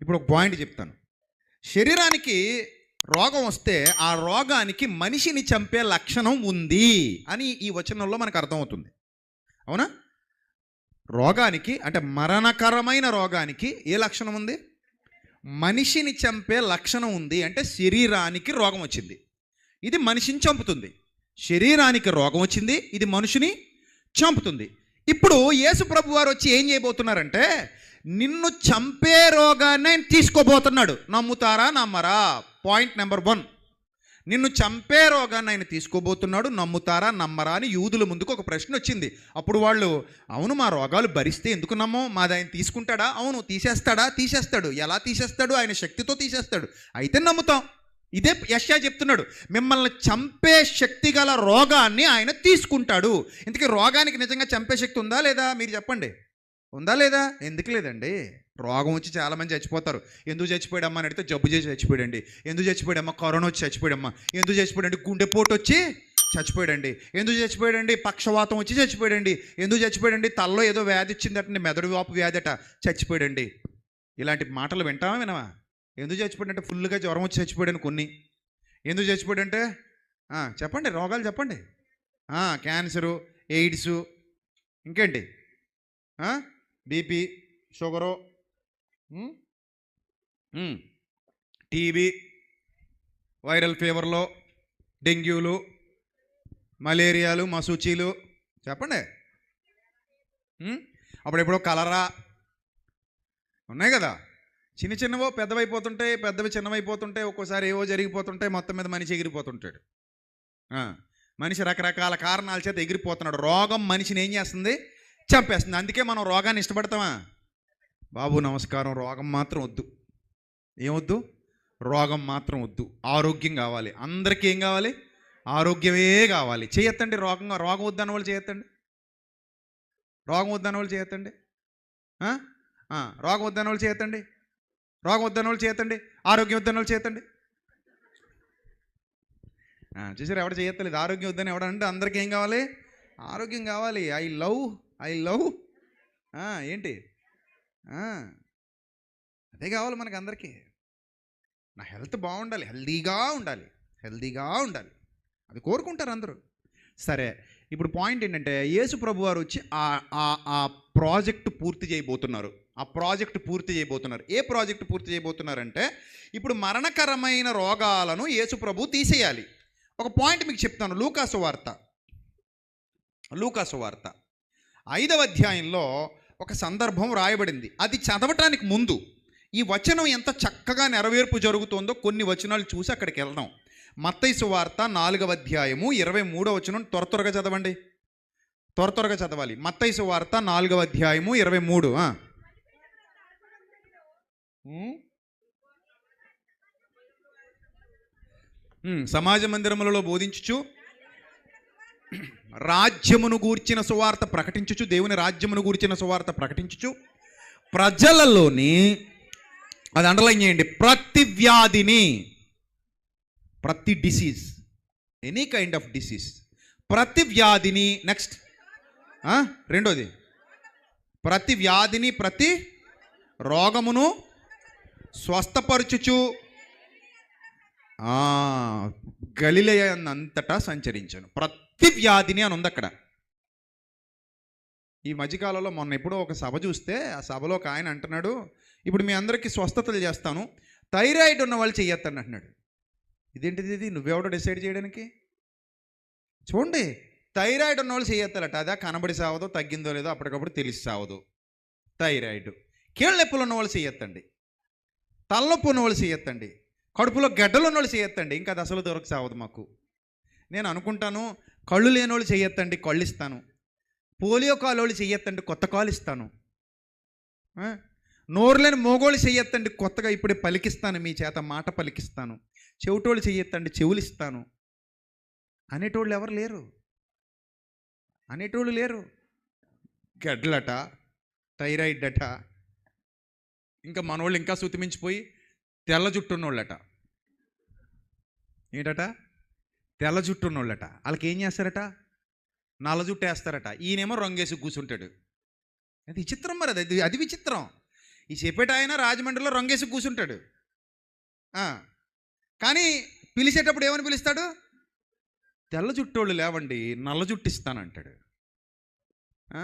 ఇప్పుడు ఒక పాయింట్ చెప్తాను. శరీరానికి రోగం వస్తే ఆ రోగానికి మనిషిని చంపే లక్షణం ఉంది అని ఈ వచనంలో మనకు అర్థమవుతుంది. అవునా? రోగానికి అంటే మరణకరమైన రోగానికి ఏ లక్షణం ఉంది? మనిషిని చంపే లక్షణం ఉంది అంటే శరీరానికి రోగం వచ్చింది. ఇది మనిషిని చంపుతుంది. శరీరానికి రోగం వచ్చింది ఇది మనిషిని చంపుతుంది. ఇప్పుడు యేసు ప్రభు వారు వచ్చి ఏం చేయబోతున్నారంటే నిన్ను చంపే రోగాన్ని ఆయన తీసుకోబోతున్నాడు. నమ్ముతారా? నమ్మరా? పాయింట్ నెంబర్ వన్ నిన్ను చంపే రోగాన్ని ఆయన తీసుకోబోతున్నాడు. నమ్ముతారా? నమ్మరా అని యూదుల ముందుకు ఒక ప్రశ్న వచ్చింది. అప్పుడు వాళ్ళు అవును మా రోగాలు భరిస్తే ఎందుకు నమ్మం? మాది ఆయన తీసుకుంటాడా? అవును తీసేస్తాడా? తీసేస్తాడు. ఎలా తీసేస్తాడు? ఆయన శక్తితో తీసేస్తాడు. అయితే నమ్ముతాం. ఇదే యశ్యా చెప్తున్నాడు. మిమ్మల్ని చంపే శక్తి గల రోగాన్ని ఆయన తీసుకుంటాడు. ఇంతకీ రోగానికి నిజంగా చంపే శక్తి ఉందా లేదా? మీరు చెప్పండి. ఉందా లేదా? ఎందుకు లేదండి? రోగం వచ్చి చాలామంది చచ్చిపోతారు. ఎందుకు చచ్చిపోయాడమ్మా అని అడిగితే జబ్బు చేసి చచ్చిపోయాడండి. ఎందుకు చచ్చిపోయాడమ్మా? కరోనా వచ్చి చచ్చిపోయాడమ్మా. ఎందుకు చచ్చిపోయాడండి? గుండెపోటు వచ్చి చచ్చిపోయాడండి. ఎందుకు చచ్చిపోయాడండి? పక్షవాతం వచ్చి చచ్చిపోయాడండి. ఎందుకు చచ్చిపోయాడండి? తల్లో ఏదో వ్యాధి ఇచ్చిందటండి మెదడు వాపు వ్యాధి అట చచ్చిపోయాడండి. ఇలాంటి మాటలు వింటావా వినవా? ఎందుకు చచ్చిపోయాడంటే ఫుల్గా జ్వరం వచ్చి చచ్చిపోయాడని కొన్ని. ఎందుకు చచ్చిపోయాడంటే చెప్పండి రోగాలు చెప్పండి. క్యాన్సరు ఎయిడ్స్ ఇంకేంటి? బీపీ షుగరు టీబీ వైరల్ ఫీవర్లో డెంగ్యూలు మలేరియాలు మసూచీలు. చెప్పండి. అప్పుడెప్పుడో కలరా. ఉన్నాయి కదా. చిన్న చిన్నవో పెద్దవైపోతుంటాయి పెద్దవి చిన్నవైపోతుంటాయి ఒక్కోసారి ఏవో జరిగిపోతుంటాయి మొత్తం మీద మనిషి ఎగిరిపోతుంటాడు. మనిషి రకరకాల కారణాల చేత ఎగిరిపోతున్నాడు. రోగం మనిషిని ఏం చేస్తుంది? చంపేస్తుంది. అందుకే మనం రోగాన్ని ఇష్టపడతామా? బాబు నమస్కారం. రోగం మాత్రం వద్దు. ఏమొద్దు రోగం మాత్రం వద్దు. ఆరోగ్యం కావాలి. అందరికీ ఏం కావాలి? ఆరోగ్యమే కావాలి. చేయొద్దండి రోగం. రోగం వద్దన్న వాళ్ళు చేయొద్దండి రోగం వద్దన్న వాళ్ళు చేయొద్దండి రోగం వద్దన్న వాళ్ళు చేయొద్దండి రోగం వద్దన్న వాళ్ళు చేయొద్దండి ఆరోగ్యం వద్దన్న వాళ్ళు చేయొద్దండి చూసారు? ఎవడ చేయత్తలేదు. ఆరోగ్యం వద్దని ఎవడంటే అందరికీ ఏం కావాలి? ఆరోగ్యం కావాలి. I love I love. ఏంటి? అదే కావాలి మనకి అందరికీ. నా హెల్త్ బాగుండాలి హెల్దీగా ఉండాలి హెల్దీగా ఉండాలి. అది కోరుకుంటారు అందరూ. సరే ఇప్పుడు పాయింట్ ఏంటంటే యేసు ప్రభు వారు వచ్చి ఆ ఆ- ఆ ప్రాజెక్ట్ పూర్తి చేయబోతున్నారు. ఆ ప్రాజెక్ట్ పూర్తి చేయబోతున్నారు. ఏ ప్రాజెక్ట్ పూర్తి చేయబోతున్నారంటే ఇప్పుడు మరణకరమైన రోగాలను యేసు ప్రభు తీసేయాలి. ఒక పాయింట్ మీకు చెప్తాను లూకాసు వార్త. లూకాసు వార్త. ఐదవ అధ్యాయంలో ఒక సందర్భం రాయబడింది. అది చదవటానికి ముందు ఈ వచనం ఎంత చక్కగా నెరవేర్పు జరుగుతుందో కొన్ని వచనాలు చూసి అక్కడికి వెళ్దాం. మత్తైసు వార్త నాలుగవ అధ్యాయము ఇరవై మూడో వచనం. త్వర త్వరగా చదవండి. త్వర త్వరగా చదవాలి. మత్తైసు వార్త నాలుగవ అధ్యాయము ఇరవై మూడు సమాజ మందిరములలో బోధించుచు రాజ్యమును గూర్చిన సువార్త ప్రకటించుచు దేవుని రాజ్యమును గూర్చిన సువార్త ప్రకటించుచు ప్రజలలోని అది అండర్లైన్ చేయండి ప్రతి వ్యాధిని ప్రతి disease any kind of disease ప్రతి వ్యాధిని నెక్స్ట్ రెండోది ప్రతి వ్యాధిని ప్రతి రోగమును స్వస్థపరచుచు గలిలయనంతటా గలిలయ సంచరించాను. ప్రతి వ్యాధిని అని ఉంది అక్కడ. ఈ మధ్యకాలంలో మొన్న ఎప్పుడో ఒక సభ చూస్తే ఆ సభలో ఒక ఆయన అంటున్నాడు ఇప్పుడు మీ అందరికీ స్వస్థతలు చేస్తాను థైరాయిడ్ ఉన్న వాళ్ళు చెయ్యొద్దని అంటున్నాడు. ఇదేంటిది ఇది? నువ్వెవడో డిసైడ్ చేయడానికి? చూడండి థైరాయిడ్ ఉన్న వాళ్ళు చేయొత్తారట అదా కనబడి సావదో తగ్గిందో లేదో అప్పటికప్పుడు తెలిసి సావదు. థైరాయిడ్. కీళ్ళ నొప్పులు ఉన్న వాళ్ళు చేయొత్తండి తలనొప్పి ఉన్న వాళ్ళు చేయొత్తండి కడుపులో గడ్డలు ఉన్న వాళ్ళు చేయొత్తండి. ఇంకా అది అసలు దొరక సావదు మాకు. నేను అనుకుంటాను కళ్ళు లేనోళ్ళు చేయొత్తండి కళ్ళు ఇస్తాను పోలియో కాలోళ్ళు వాళ్ళు చెయ్యొత్తండి కొత్త కాలు ఇస్తాను నోరు లేని మోగోళ్ళు చెయ్యొత్తండి కొత్తగా ఇప్పుడే పలికిస్తాను మీ చేత మాట పలికిస్తాను. చెవిటోళ్ళు చెయ్యొత్తండి చెవులు ఇస్తాను అనేటోళ్ళు ఎవరు లేరు. అనేటోళ్ళు లేరు. గడ్లట థైరాయిడ్ అట ఇంకా మనోళ్ళు ఇంకా శుతిమించిపోయి తెల్ల జుట్టు ఉన్నోళ్ళట ఏంటట? తెల్ల జుట్టు ఉన్నోళ్ళట వాళ్ళకి ఏం చేస్తారట? నల్ల జుట్టు వేస్తారట ఈయనేమో రంగేసి కూర్చుంటాడు అది విచిత్రం మరి అది అది విచిత్రం. ఈ చెప్పేట ఆయన రాజమండ్రిలో రంగేసి కూర్చుంటాడు కానీ పిలిచేటప్పుడు ఏమని పిలుస్తాడు? తెల్ల జుట్టోళ్ళు లేవండి నల్ల జుట్టు ఇస్తానంటాడు ఆ?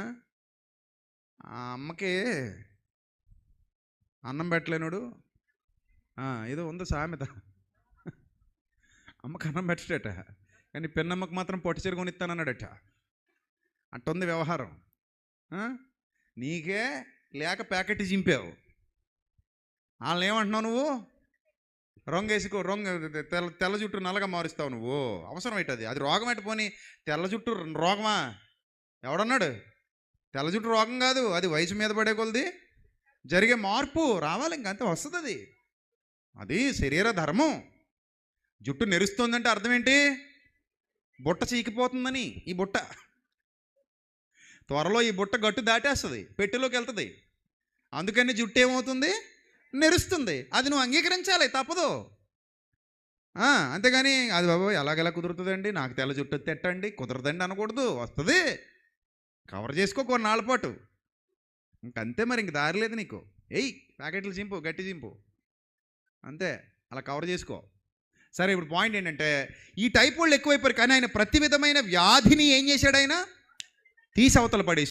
ఆ అమ్మకి అన్నం పెట్టలేనుడు. ఏదో ఉందో సామెత. అమ్మకన్న అన్నం పెట్టడట. కానీ పిన్నమ్మకు మాత్రం పొట్టి కొనిస్తానన్నాడట. అట్టుంది వ్యవహారం. నీకే లేక ప్యాకెట్ చింపావు. వాళ్ళని ఏమంటున్నావు నువ్వు? రంగు వేసుకో రంగు తెల్ల తెల్ల జుట్టు నల్లగా మారుస్తావు నువ్వు. అవసరం ఏంటది? అది రోగం ఏంటి తెల్ల జుట్టు రోగమా? ఎవడన్నాడు? తెల్ల జుట్టు రోగం కాదు. అది వయసు మీద పడే కొలది. జరిగే మార్పు రావాలి ఇంకంతే వస్తుంది అది. అది శరీర ధర్మం. జుట్టు నెరుస్తుందంటే అర్థం ఏంటి బుట్ట చీకిపోతుందని ఈ బుట్ట. త్వరలో ఈ బుట్ట గట్టు దాటేస్తుంది పెట్టెలోకి వెళ్తుంది. అందుకని జుట్టు ఏమవుతుంది? నెరుస్తుంది. అది నువ్వు అంగీకరించాలి తప్పదు. అంతేగాని అది బాబు ఎలాగెలా కుదురుతుందండి? నాకు తెల్ల జుట్టు తెట్టండి కుదరదండి అనకూడదు వస్తుంది. కవర్ చేసుకో కొన్నాళ్ళ పాటు. ఇంకంతే మరి ఇంక దారి లేదు నీకు. ఎయ్ ప్యాకెట్లు చింపు గట్టి చింపు. అంతే అలా కవర్ చేసుకో. సరే ఇప్పుడు పాయింట్ ఏంటంటే ఈ టైప్ వాళ్ళు ఎక్కువైపోయారు కానీ ఆయన ప్రతి విధమైన వ్యాధిని ఏం చేశాడు ఆయన? తీసి అవతల పడేసి